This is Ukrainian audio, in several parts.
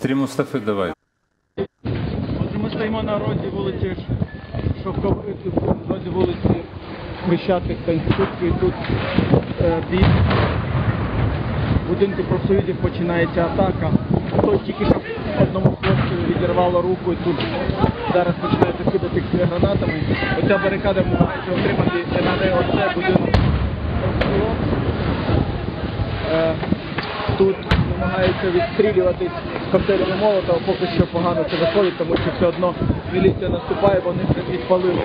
Стрім Мустафи давай. Отже, ми стоїмо на розі вулиці Шовкової, розі вулиці Хрещатих та Інститутської. Тут е, біля будинку профсоюзів починається атака. Хтось тільки що одному хлопцю відірвало руку і тут зараз починається кидати гранатами. Оця барикада намагається отримати на неї оце будинок. Е, Тут намагаються відстрілюватись з коктейлями Молотова, поки що погано це виходить, тому що все одно міліція наступає, вони вже підпалили.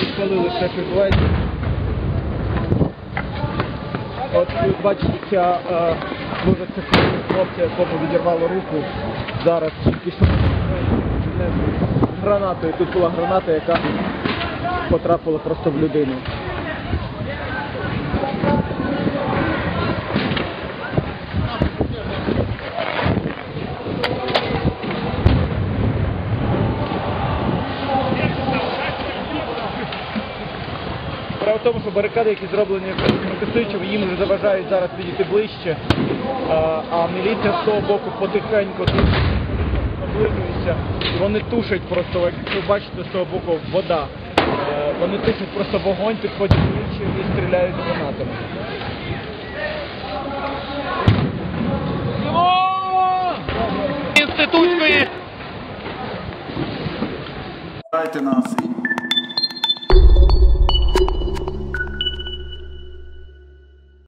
Підпалили все, відбувається. От ви бачите, ця е, дуже цікавий хлопця, якому відірвало руку. Зараз тільки гранатою. Тут була граната, яка потрапила просто в людину. Справа в тому, що барикади, які зроблені Косичем, їм вже заважають зараз підійти ближче, а, а міліція з того боку потихеньку тут наближується. Вони тушать просто, як ви бачите, з того боку вода. Е, Вони тушать просто вогонь, підходять ближче і стріляють гранатами. Інститутської Дайте нас.